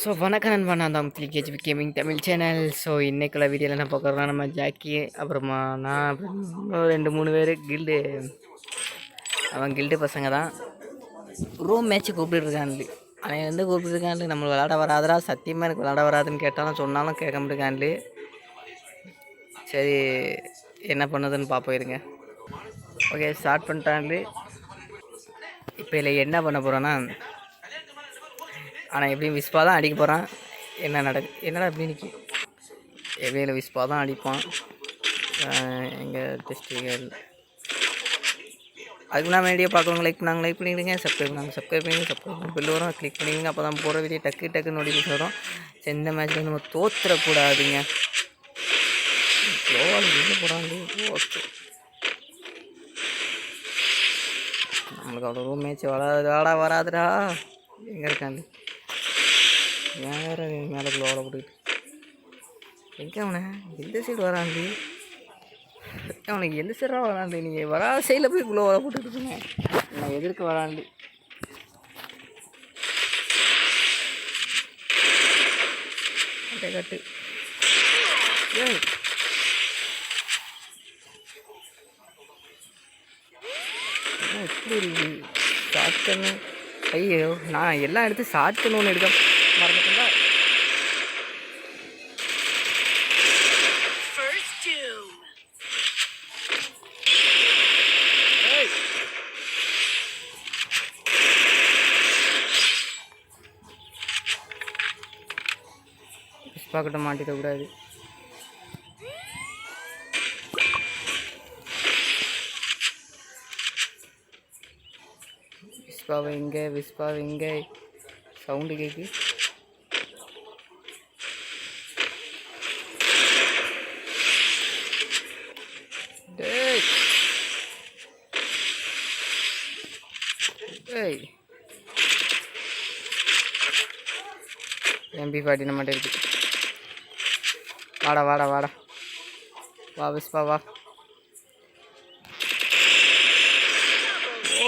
So வணக்கம் நண்பா. நான் தான் KGB gaming Tamil channel so இன்றைக்குள்ள வீடியோவில் என்ன பார்க்குறோம்னா நம்ம ஜாக்கி அப்புறமா நான் ரெண்டு மூணு பேர் கில்டு அவன் கில்டு பசங்க தான். ரூம் மேட்ச்சு கூப்பிட்டுருக்கான்லு அவன் வந்து கூப்பிட்டுருக்கான்லு நம்ம விளாட வராதரா சத்தியமாக எனக்கு விளாட வராதுன்னு கேட்டாலும் சொன்னாலும் கேட்க மாட்டேங்கான்லு சரி என்ன பண்ணுதுன்னு பார்ப்போம் இருங்க. ஓகே ஸ்டார்ட் பண்ணிட்டான்லு இப்போ இதில் என்ன பண்ண போகிறோன்னா ஆனால் எப்படியும் விஸ்பா தான் அடிக்க போகிறான் என்ன நடக்கு என்னடா எப்படி நிற்கி எப்படியில் விஸ்பா தான் அடிப்பான். எங்கள் டிஸ்ட்ரிக்ட் அதுக்கு நான் வீடியோ பார்க்குறவங்க லைக் பண்ணாங்க லைக் பண்ணிவிடுங்க சப்ஸ்கிரைப் பண்ணாங்க சப்ஸ்கிரைப் பண்ணி சப்ஸ்கிரைப் பண்ணி பில் வரும். கிளிக் பண்ணிவிடுங்க அப்போ தான் போகிற வீடியோ டக்கு டக்கு நோட்டிஃபிகேஷன் வரும். சரி, இந்த மேட்ச்சில் நம்ம தோத்துறக்கூடாதுங்க போகிறாங்க ஓகே நம்மளுக்கு அவ்வளோ ரூம் மேட்ச் வராது வாடா வராதுடா. எங்கே இருக்காண்டு வேறு மேலே ஓட போட்டுக்கிட்டு எங்கே அவனை? எந்த சைடு வராண்டி அவனுக்கு எந்த சைடாக வராண்டி நீங்கள் வராத சைடில் போய் குளோவில் போட்டுக்கிட்டு இருக்கீங்க. நான் எதிர்க்க வராண்டி கட்டு கட்டு. ஏய். என்ன இப்படி இருக்கு? ஷார்ட் கண்ணு ஐயோ நான் எல்லாம் எடுத்து ஷார்ட் கண்ணு ஒன்று எடுக்க மறந்துட்டேன் First Doom. புஷ்பா கிட்ட மாட்டிடக்கூடாது விஸ்பாவை எங்கே விஸ்பாவை எங்கே சவுண்டு கேட்கு டேய். டேய். எம்பி பாட்டி நம்மகிட்ட இருக்கு. வாடா வாடா வாடா. வா விஸ்பா வா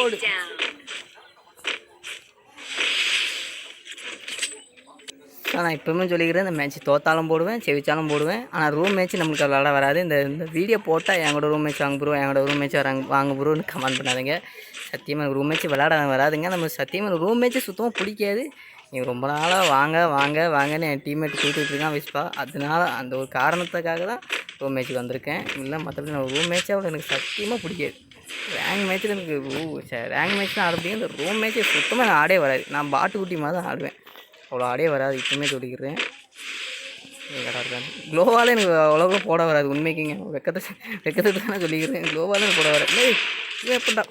ஓடு. நான் இப்போவுமே சொல்லிக்கிறேன் இந்த மேட்ச் தோத்தாலும் போடுவேன் செவிச்சாலும் போடுவேன். ஆனால் ரூம் மேட்ச் நம்மளுக்கு விளாட வராது. இந்த இந்த வீடியோ போட்டால் எங்களோட ரூம் மேட்ச் வாங்க ப்ரோ எங்களோட ரூம் மேட்ச் வராங்க வாங்க ப்ரோன்னு கமெண்ட் பண்ணாதீங்க. சத்தியமாக ரூம் மேட்ச் விளாட வராதுங்க. நம்ம சத்தியமாக ரூம் மேட்ச்சு சுத்தமாக பிடிக்காது. நீங்கள் ரொம்ப நாளாக வாங்க வாங்க வாங்கன்னு என் டீம்மேட் கூப்பிட்டு இருக்கான் விஸ்பா அதனால அந்த ஒரு காரணத்துக்காக தான் ரூம் மேட்ச்சுக்கு வந்திருக்கேன் இல்லை மற்றபடி நான் ரூம் மேட்ச்சை அவ்வளோ எனக்கு சத்தியமாக பிடிக்காது ரேங்க் மேட்ச்சில் எனக்கு ரூ ரேங்க் மேட்ச் தான் ஆட இந்த ரூம் மேட்ச்சை சுத்தமாக நான் ஆடே வராது நான் பாட்டு குட்டி மாதிரி தான் ஆடுவேன் அவ்வளோ ஆடே வராது இப்போமே சொல்லிக்கிறேன் எங்கடா க்ளோவால் எனக்கு அவ்வளோக்கு போட வராது உண்மைக்குங்க வெக்கத்தை வெக்கத்தை தானே சொல்லிக்கிறேன் க்ளோவால் எனக்கு போட வராது இல்லை இது எப்படா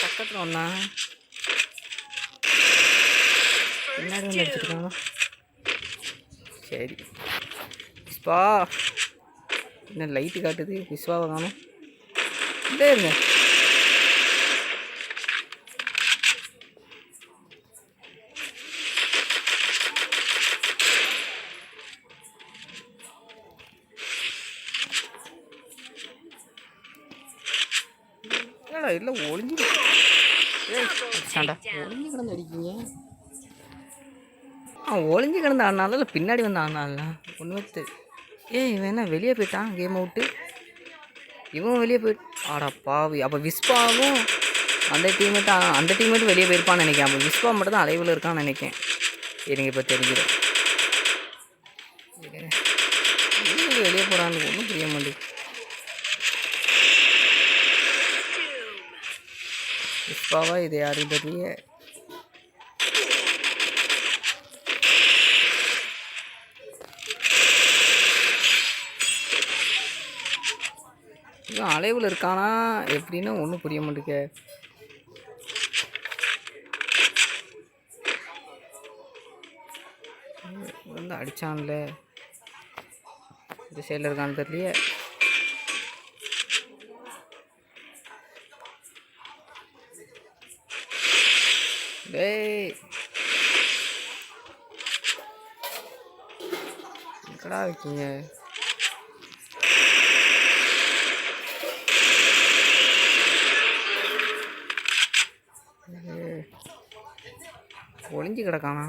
பக்கத்தில் ஒன்றா பின்னாடி வந்து அடிச்சிருக்காங்க சரி விஸ்வா என்ன லைட்டு காட்டுது விஸ்வாவை காணும் இல்லை இருங்க என்னடா இல்லை அவன் ஒளிஞ்சு ஆ கிடந்த ஆனால இல்லை பின்னாடி வந்து ஆனால ஒன்றுமே தெரி ஏய் இவன் என்ன வெளியே போயிட்டான் கேம் அவுட்டு இவன் வெளியே போயிட்டு ஆடா பாவி. அப்போ விஸ்பாவும் அந்த டீமேட்டு அந்த டீமேட்டு வெளியே போயிருப்பான்னு நினைக்கிறேன். அப்போ விஸ்பா மட்டும் தான் அலைவில் இருக்கான்னு நினைக்கிறேன். எனக்கு இப்போ தெரிஞ்சிடும் வெளியே போகிறான்னு ஒன்றும் புரிய மாட்டேங்குது. விஸ்வாவா இது யாரும் தெரியல இவன் அலைவில் இருக்கானா? எப்படின்னு ஒன்றும் புரிய மாட்டேங்க வந்து அடிச்சான்ல. இந்த சைடில் இருக்கான்னு தெரியலையே. டேய். எங்கடா இருக்கீங்க? ஒளிஞ்சு கிடக்கானா?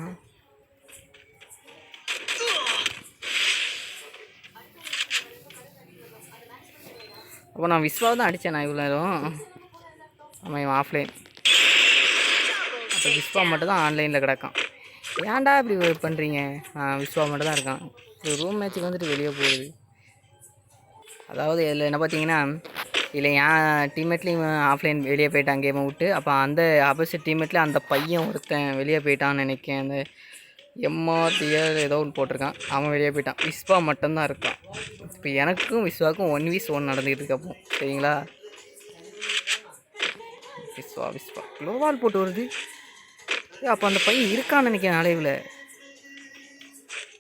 அப்போ நான் விஸ்வாவை தான் அடித்தேன் நான் இவ்வளோ நேரம். ஆமாம் ஆஃப்லைன் அப்போ விஸ்வா மட்டும் தான் ஆன்லைனில் கிடக்கான். ஏன்டா இப்படி பண்ணுறீங்க விஸ்வா மட்டும் தான் இருக்கான். ரூம் மேட்ச்சுக்கு வந்துட்டு வெளியே போகுது. அதாவது இதில் என்ன பார்த்தீங்கன்னா இல்லை என் டீம்மேட்லேயும் ஆஃப்லைன் வெளியே போயிட்டான் கேமை விட்டு. அப்போ அந்த ஆப்போசிட் டீம்மேட்லேயும் அந்த பையன் ஒருத்தன் வெளியே போயிட்டான்னு நினைக்கிறேன். அந்த எம்ஆர்டிஆர் ஏதோ ஒன்று போட்டிருக்கான். அவன் வெளியே போயிட்டான். விஸ்வா மட்டும்தான் இருக்கான். இப்போ எனக்கும் விஸ்வாவுக்கும் ஒன் வீஸ் ஒன் நடந்துக்கிட்டு இருக்கப்போ சரிங்களா? விஸ்வா விஸ்வா. லோவால் போட்டு வருது. அப்போ அந்த பையன் இருக்கான்னு நினைக்கிறேன் அலைவில்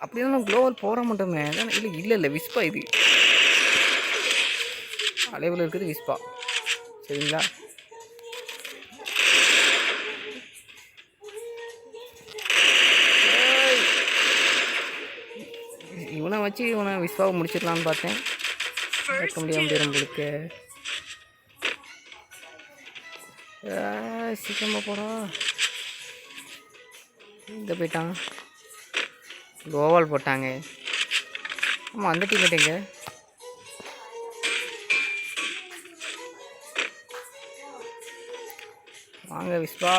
அப்படின்னா க்ளோவல் போட மாட்டோமே. மட்டுமே இல்லை இல்லை இல்லை விஸ்பா இது. அலைவில் இருக்குது விஸ்பா. சரிங்களா? இவனை வச்சு இவனை விஸ்வாவை முடிச்சிடலான்னு பார்த்தேன். கேட்க முடியாமல் முடியாம போயிடும் உங்களுக்கு சீக்கிரமாக போடா. இந்த போயிட்டான்? கோவால் போட்டாங்க. ஆமாம் அந்த டீம் எங்க? வாங்க விஸ்வா.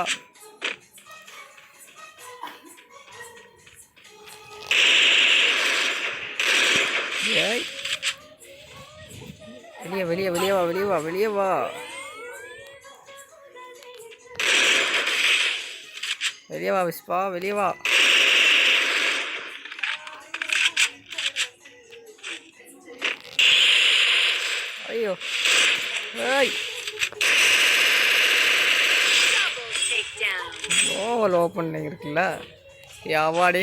ஏய். வெளியே வெளியே வெளியே வா வெளியே வா வெளியே வா. வெளியே வா விஸ்பா வெளியே வா ஐயோ ஏய் Double takedown. ஓவல் ஓப்பனிங் இருக்குல்ல யாவாடி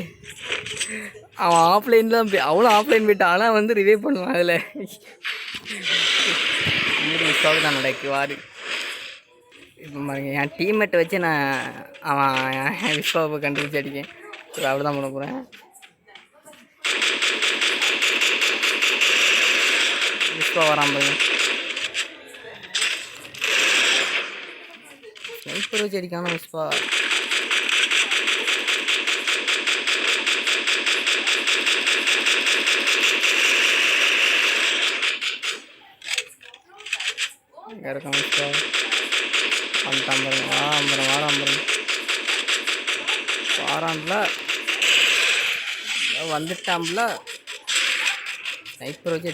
அவன் ஆஃப்லைன் தான் போய் அவளும் ஆஃப்லைன் போயிட்டான் ஆனால் வந்து ரிவே பண்ணுவான் அதில். விஸ்வாவுக்கு தான் நடக்கு வாரு இப்போ பாருங்க என் டீம்மேட்டை வச்சு நான் அவன் விஸ்வாவை கண்டுபிடிச்சி அடிக்கேன். சரி அப்படி தான் பண்ண போகிறேன் விஸ்வா வரான் பாருங்க. ஸ்னைப்பர் வச்சு அடிக்கான விஸ்வா? இங்கே இருக்கான் விஸ்வா வந்துட்டான் பாருங்க. வா அம்பரம் வாரான் பாருங்க வாரான்ல. இதோ வந்துட்டான்ல. ஸ்னைப்பர் வச்சு.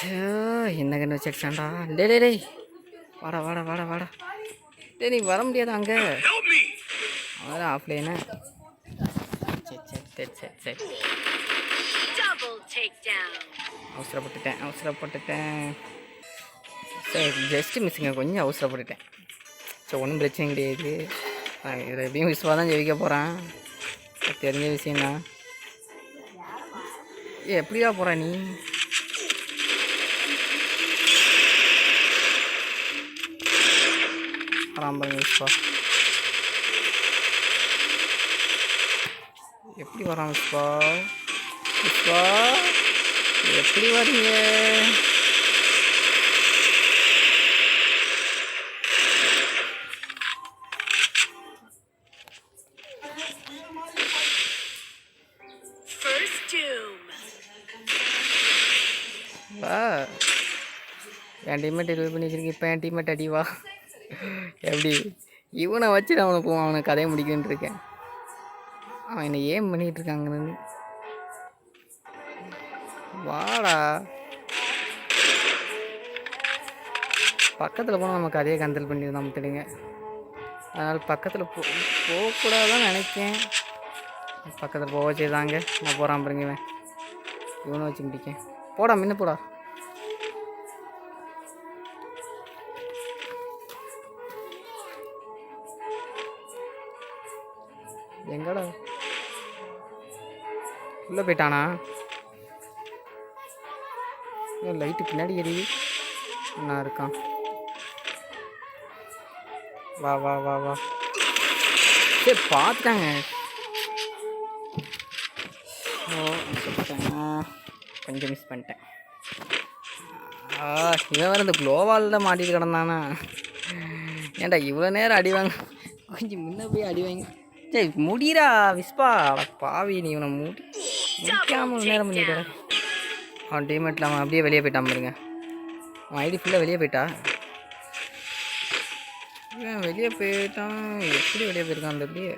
ஐயோ, என்ன கண்ணு வச்சிருச்சான்டா டே டே டேய். வாடா வாடா வாடா வாடா. டேய் நீ வர முடியாது அங்கே. அவன் ஆஃப்லைனு சரி சரி சரி. அவசரப்பட்டுட்டேன் அவசரப்பட்டுட்டேன். சரி ஜஸ்ட்டு மிஸ்ஸுங்க கொஞ்சம் அவசரப்பட்டுட்டேன். ஸோ ஒன்றும் பிரச்சனை கிடையாது. நான் இதில் எப்படியும் விஸ்வா தான் ஜெயிக்க போகிறான் தெரிஞ்ச விஷயம்தான். எப்படியா போகிற நீ? பாருங்க விஸ்வா எப்படி வரான் விஸ்வா? விஸ்வா எப்படி வரீங்க? என் டீம்மேட் இது பண்ணி வச்சிருக்கேன் இப்போ என் டீம்மேட் அடி வா. எப்படி? இவனை வச்சு நான் அவனுக்கு அவனை கதையை முடிக்கணுன்னு இருக்கேன். அவன் என்னை ஏன் பண்ணிகிட்டு இருக்காங்கன்னு. வாடா. பக்கத்தில் போனால் நம்ம கதையை கந்தல் பண்ணியிருந்தோம் தெரியுங்க அதனால் பக்கத்தில் போ போகக்கூடாதுன்னு நினைக்கேன். பக்கத்தில் போக செய்தாங்க. நான் போகிறான் பாருங்க இவன். இவனை வச்சு முடிக்கேன். போடா முன்ன போடா. எங்கடா? உள்ளே போயிட்டானா? லைட்டு பின்னாடி எரியுது என்ன இருக்கான். வா வா வா வா. சரி பார்த்துட்டாங்க. ஓ கொஞ்சம் மிஸ் பண்ணிட்டேன். ஆ இவன் வேறு இந்த குளோவாலில் மாட்டிட்டு கிடந்தானா? ஏன்டா இவ்வளோ நேரம் அடி வாங்க கொஞ்சம் முன்னே போய் அடி வாங்க சரி முடிடா விஸ்பா. பாவி நீ இவனை முடி முடிக்காம நேரம் பண்ணிட்டு அவன் டீமெட்டில் அவன் அப்படியே வெளியே போயிட்டான் பாருங்க. அவன் ஐடி ஃபுல்லாக வெளியே போயிட்டா. இவன் வெளியே போயிட்டான்? எப்படி வெளியே போயிருக்கான் அந்த அப்படியே?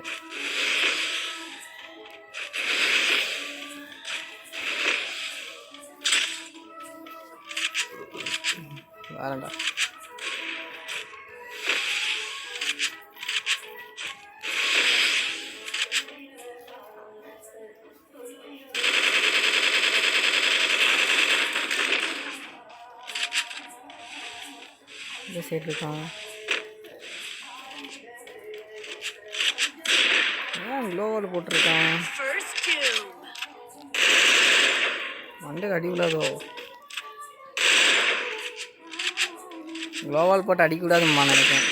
வரேன்டா சைடு இருக்கான் ஏன் க்ளோவால் போட்டிருக்கான் First மண்டைக்கு அடி விழாதோ க்ளோவால் போட்டு அடிக்கூடாதுமா நினைக்கிறேன்.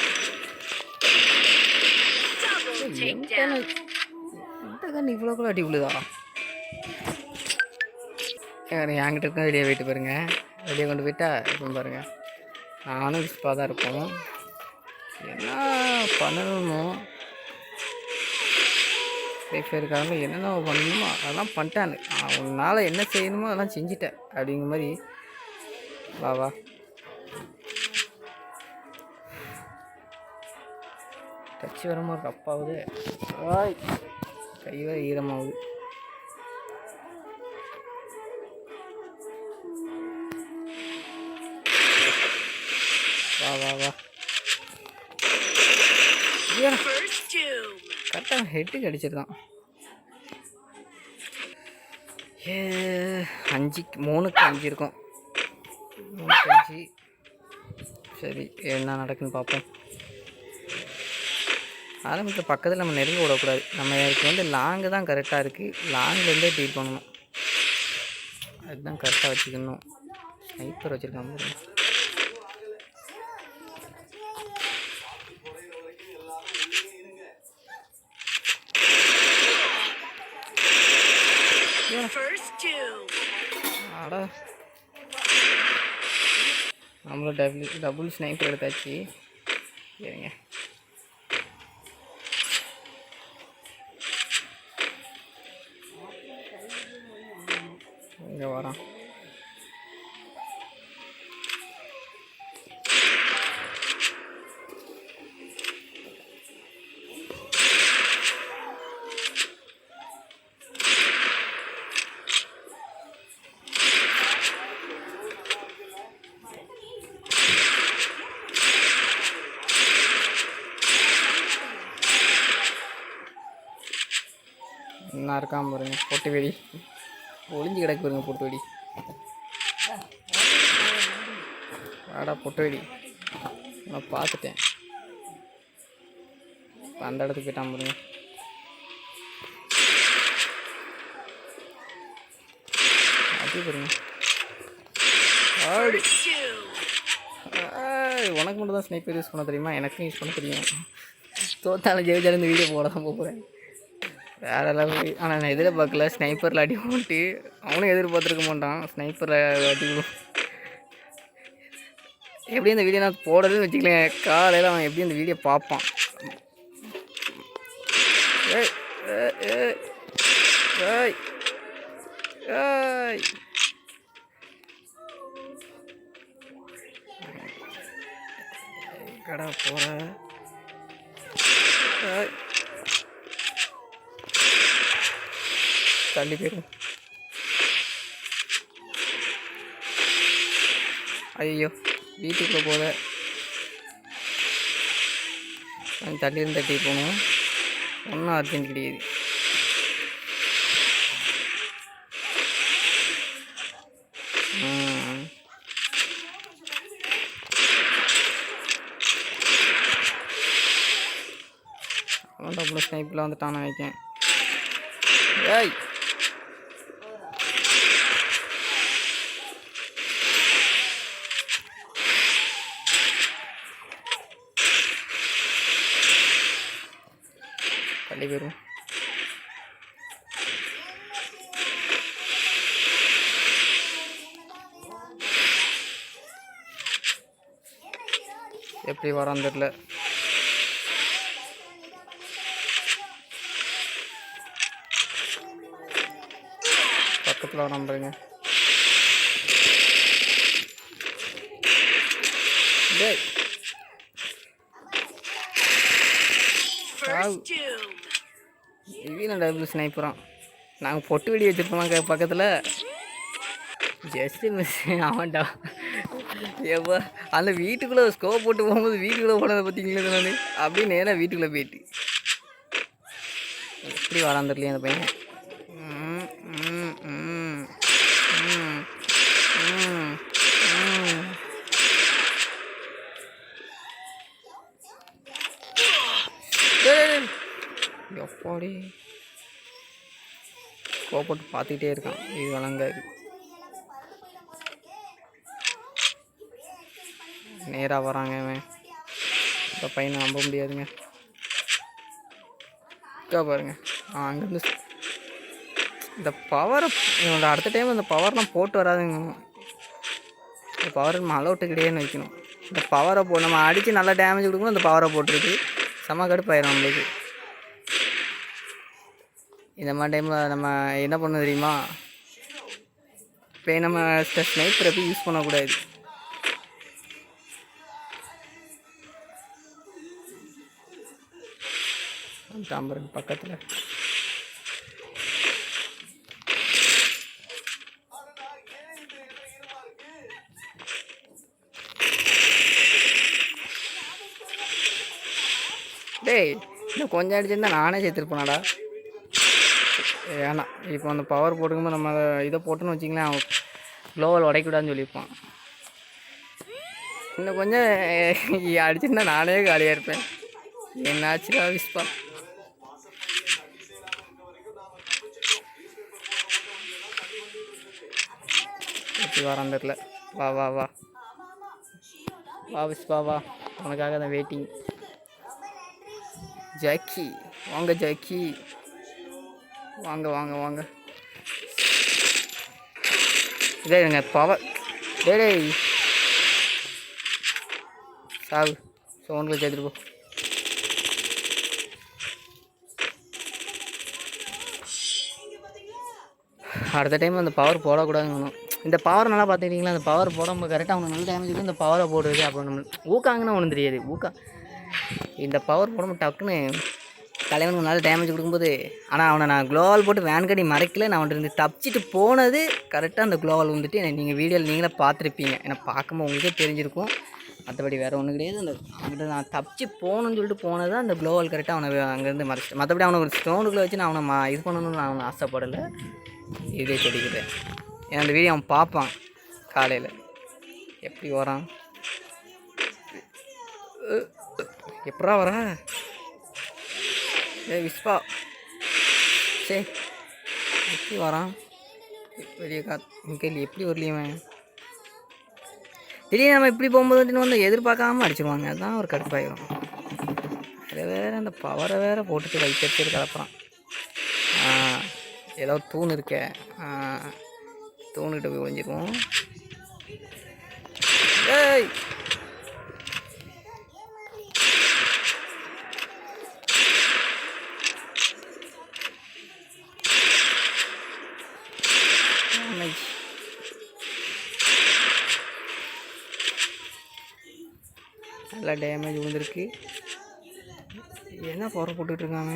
இவ்வளோ கூட கண்ணு இவ்வளோக்குள்ள அடி விழுதா? என்கிட்ட இருக்க? வெளியே போயிட்டு பாருங்க. வெளியே கொண்டு போயிட்டா இப்போ பாருங்கள் நானும் விஸ்பாக தான் இருப்போம். என்ன பண்ணணுமோ? சேஃபாக என்னென்ன பண்ணணுமோ அதெல்லாம் பண்ணிட்டானு. அவனால் என்ன செய்யணுமோ அதெல்லாம் செஞ்சிட்டேன் அப்படிங்கிற மாதிரி. வா வா. டச்சு வர இருக்கு ரப்பாகுது கை வர ஈரமாகுது வா வா வா. கரெக்டாக ஹெட்டுக்கு அடிச்சிருக்கான். ஏ அஞ்சுக்கு மூணுக்கு அஞ்சு இருக்கும். மூணுக்கு அஞ்சு. சரி என்ன நடக்குன்னு பார்ப்போம். ஆரம்பத்தில் பக்கத்தில் நம்ம நெருங்க விடக்கூடாது நம்ம இதுக்கு வந்து லாங்கு தான் கரெக்டாக இருக்குது லாங்லேருந்தே டீல் பண்ணணும். அதுதான் கரெக்டாக வச்சுக்கணும். ஸ்னைப்பர் வச்சுருக்கான் பாருங்க First doom. அட நம்மளும் டபுள் டபுள் ஸ்னைப்பர் எடுத்தாச்சு. சரிங்க இங்கே வரான் என்ன இருக்காம பாருங்க. பொட்டு வெடி. ஒளிஞ்சு கிடக்கு பாருங்க பொட்டு வெடி. வாடா பொட்டு வெடி. நான் பார்த்துட்டேன். அந்த இடத்துக்கு போயிட்டான் பாருங்க. அப்படி பாருங்க. ஆடி. உனக்கு மட்டும் தான் ஸ்னைப்பர் யூஸ் பண்ண தெரியுமா? எனக்கும் யூஸ் பண்ண தெரியும். தோத்தாலும் ஜெயிச்சாலும் இந்த வீடியோ போட தான் போகிறேன் வேற லெவல். ஆனால் நான் எதிர்பார்க்கல ஸ்னைப்பரில் அடி போட்டு அவனும் எதிர்பார்த்துருக்க மாட்டான். ஸ்னைப்பரில் அடி எப்படி இந்த வீடியோ நான் போடுறதுன்னு வச்சுக்கலேன். காலையில் அவன் எப்படி இந்த வீடியோ பார்ப்பான். ஏய் ஏய், ஏய் ஏய் ஏய். போகிற தள்ளி போயிடும் ஐயோ வீட்டுக்குள்ளே போத தள்ளி இருந்து தட்டி போகணும் ஒன்றும் அர்ஜென்ட் கிடையாது. அவன் டபுள் ஸ்னைப்பில் வந்துட்டான் நினைக்கேன் ஏய்! தள்ளி போயிடும் எப்படி வரான்னு தெரில பக்கத்தில் வரான் பாருங்க டேய். Doom. இவன் டபுள் ஸ்னைப்பரான் நாங்கள் பொட்டு வெடி வச்சுருப்போம் பக்கத்தில்? ஜஸ்ட்டு மிஸ் ஆமாண்டா. எப்போ அந்த வீட்டுக்குள்ளே ஸ்கோப் போட்டு போகும்போது வீட்டுக்குள்ளே போனதை பார்த்தீங்களா நான் அப்படியே நேராக வீட்டுக்குள்ளே போயிட்டு. எப்படி வரான் அந்த பையன். ம், ம், கோபப்பட்டு பார்த்துக்கிட்டே இருக்கான். இது வழங்காது நேராக வராங்க இவன். இந்த பையனை நம்ப முடியாதுங்க. இருக்கா பாருங்க. ஆ அங்கேருந்து இந்த பவரை இவனோட அடுத்த டைம் இந்த பவர்லாம் போட்டு வராதுங்க. இந்த பவர் நம்ம அலௌட்டு கிடையாதுன்னு வைக்கணும் இந்த பவரை போ நம்ம அடித்து நல்லா டேமேஜ் கொடுக்கணும் இந்த பவரை போட்டுருக்கு. செம கடுப்பாயிரும் நம்மளுக்கு. இந்த மாதிரி டைமில் நம்ம என்ன பண்ண தெரியுமா? இப்போ நம்ம ஸ்னைப்பரை போய் யூஸ் பண்ணக்கூடாது. தாம்பரம் பக்கத்தில். டேய் இன்னும் கொஞ்சம் அடிச்சிருந்தா நானே சேர்த்துருப்பேனாடா ஏன்னா இப்போ அந்த பவர் போட்டுக்கும்போது நம்ம அதை இதை போட்டுன்னு வச்சிங்களேன் க்ளோவல் உடைக்கூடாதுன்னு சொல்லியிருப்பான். இன்னும் கொஞ்சம் அடிச்சிருந்தா நானே காலியாக இருப்பேன். என்னாச்சுடா விஸ்பா? எப்படி வரான் தெரில வா வா வா. வா விஸ்பா வா. உனக்காக தான் வெயிட்டிங் ஜாக்கி வாங்க ஜாக்கி. வாங்க வாங்க வாங்க. இதே இருங்க பவர் டேய். டேய் சாவு சோனில் சேர்த்துட்டு போ. அடுத்த டைம் அந்த பவர் போடக்கூடாதுன்னு இந்த பவர் நல்லா பார்த்துக்கிட்டிங்களா? அந்த பவர் போடாமல் கரெக்டாக அவனுக்கு நல்ல டேமேஜ் இந்த பவரை போடுறது அப்புறம் நம்ம ஊக்காங்கன்னா ஒன்றும் தெரியாது. ஊக்கா இந்த பவர் போடாமல் டக்குன்னு தலைவனுக்கு நல்ல டேமேஜ் கொடுக்கும்போது ஆனால் அவனை நான் க்ளோவால் போட்டு வேன் கடி மறைக்கல. நான் அவன்கிட்ட இருந்து தப்பிச்சிட்டு போனது கரெக்டாக அந்த க்ளோவால் வந்துட்டு என்னை நீங்கள் வீடியோவில் நீங்களே பார்த்துருப்பீங்க. ஏன்னா பார்க்கும்போது உங்களுக்கே தெரிஞ்சிருக்கும். மற்றபடி வேறு ஒன்றும் கிடையாது. அந்த அவன்கிட்ட நான் தப்பிச்சு போகணும்னு சொல்லிட்டு போனது அந்த க்ளோவால் கரெக்டாக அவனை அங்கேருந்து மறைச்சி மற்றபடி அவனை ஒரு ஸ்டோனுக்குள்ளே வச்சு நான் அவனை மா இது பண்ணணும்னு நான் அவனை ஆசைப்படலை. இதே சொல்லிக்கிறேன். ஏன்னா அந்த வீடியோ அவன் பார்ப்பான் காலையில். எப்படி வரான்? எப்படா வரா ஏ விஸ்வா சே எப்படி வரான். வெளியே கா கேள்வி எப்படி வரலையுமே திடீர்னு நம்ம இப்படி போகும்போது திடீர்னு வந்து எதிர்பார்க்காம அடிச்சிருவாங்க. அதுதான் ஒரு கடுப்பாயிரும் அது வேறு அந்த பவரை வேற போட்டுட்டு வைக்கிறது கலப்புறான் ஏதோ தூண் இருக்கே. தூணுக்கிட்ட போய் ஒழிஞ்சிருவோம் ஏய்! நல்லா டேமேஜ் விழுந்திருக்கு. என்ன போடுற போட்டுட்ருக்காங்க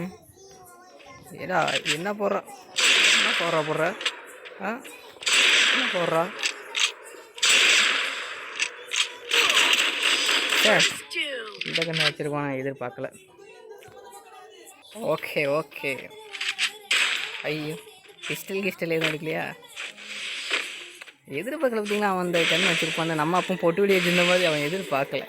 ஏடா என்ன போடுறா என்ன போடுறா போடுற? ஆ? என்ன போடுறா? இந்த கண்ணை வச்சுருக்கோம். நான் எதிர்பார்க்கல. Okay okay. ஐயோ கிஸ்டல் கிஸ்டல் எதுவும் எடுக்கலையா எதிர்பார்க்கல பார்த்தீங்கன்னா அவன் அந்த கண் வச்சுருப்பான். நம்ம அப்போ பொட்டு வெளியே வச்சிருந்த மாதிரி அவன் எதிர்பார்க்கல.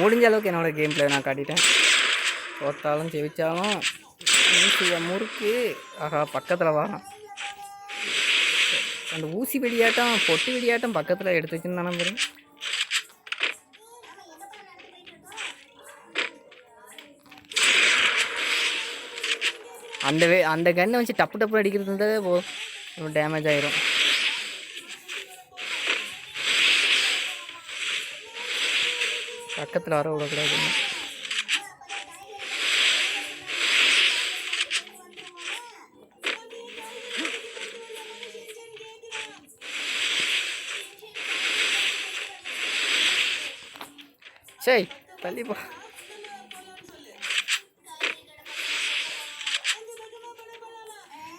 முடிஞ்ச அளவுக்கு என்னோடய கேம் பிளே நான் காட்டிட்டேன். தோத்தாலும் ஜெயிச்சாலும் ஊசியை முறுக்கு ஆஹா பக்கத்தில் வரான் அந்த ஊசி வெடியாட்டம் பொட்டு வெடியாட்டம் பக்கத்தில் எடுத்து வச்சுன்னு தானே பெரும் அந்த வே அந்த கண்ணை வச்சு டப்பு டப்பு அடிக்கிறது இருந்தாலே போ டேமேஜ் ஆயிரும். பக்கத்தில் வர விடக்கூடாது சரி தள்ளி போ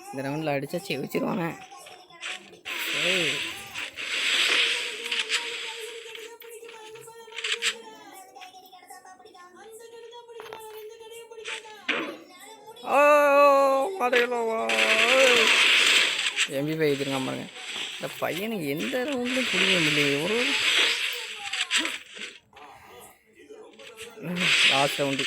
இந்த ரவுண்டில் அடித்தா செவிச்சிருவானே ஏய் பையனுக்கு எந்த ரவுண்ட்லையும் புரிய முடியல ஒரு லாஸ்ட் ரவுண்டு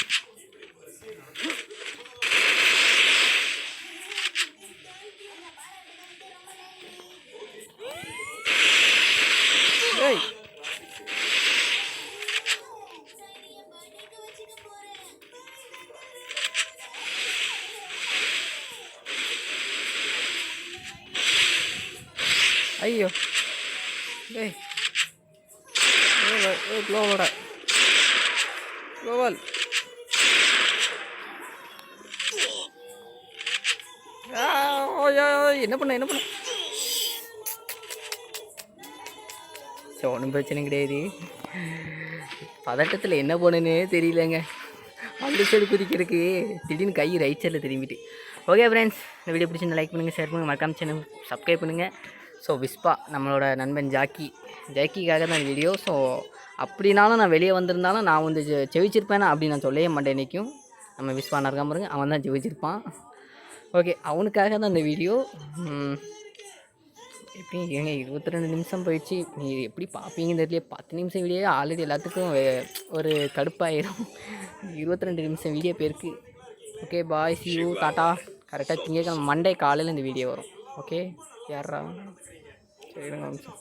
ஒன்றும் பிரச்சனை கிடையாது. பதட்டத்தில் என்ன போனேன்னு தெரியலங்க. அந்த சைடு குதிக்கிறதுக்கு திடீர்னு கை ரைட் சைடில் திரும்பிட்டு. ஓகே ஃப்ரெண்ட்ஸ் இந்த வீடியோ பிடிச்சிருந்தா லைக் பண்ணுங்கள் ஷேர் பண்ணுங்கள் மறக்காம சேனல் சப்ஸ்கிரைப் பண்ணுங்கள் ஸோ விஸ்பா நம்மளோட நண்பன் ஜாக்கி. ஜாக்கிக்காக தான் வீடியோ ஸோ அப்படினாலும் நான் வெளியே வந்திருந்தாலும் நான் வந்து ஜெ- ஜெயிச்சிருப்பேனா அப்படின்னு நான் சொல்லவே மாட்டேன் இன்றைக்கும் நம்ம விஸ்வா இருக்காம பாருங்க அவன் தான் ஜெயிச்சிருப்பான். ஓகே அவனுக்காக தான் இந்த வீடியோ எப்படி ஏங்க இருபத்தி ரெண்டு நிமிஷம் போயிடுச்சு. நீ எப்படி பார்ப்பீங்கன்னு தெரியல பத்து நிமிஷம் வீடியோ ஆல்ரெடி எல்லாத்துக்கும் ஒரு கடுப்பாயிரும். இருபத்தி ரெண்டு நிமிஷம் வீடியோ பேருக்கு okay bye see you tata கரெக்டாக திங்கக்கிழமை மண்டே காலையில் இந்த வீடியோ வரும். ஓகே யாரா சரி நிமிஷம்.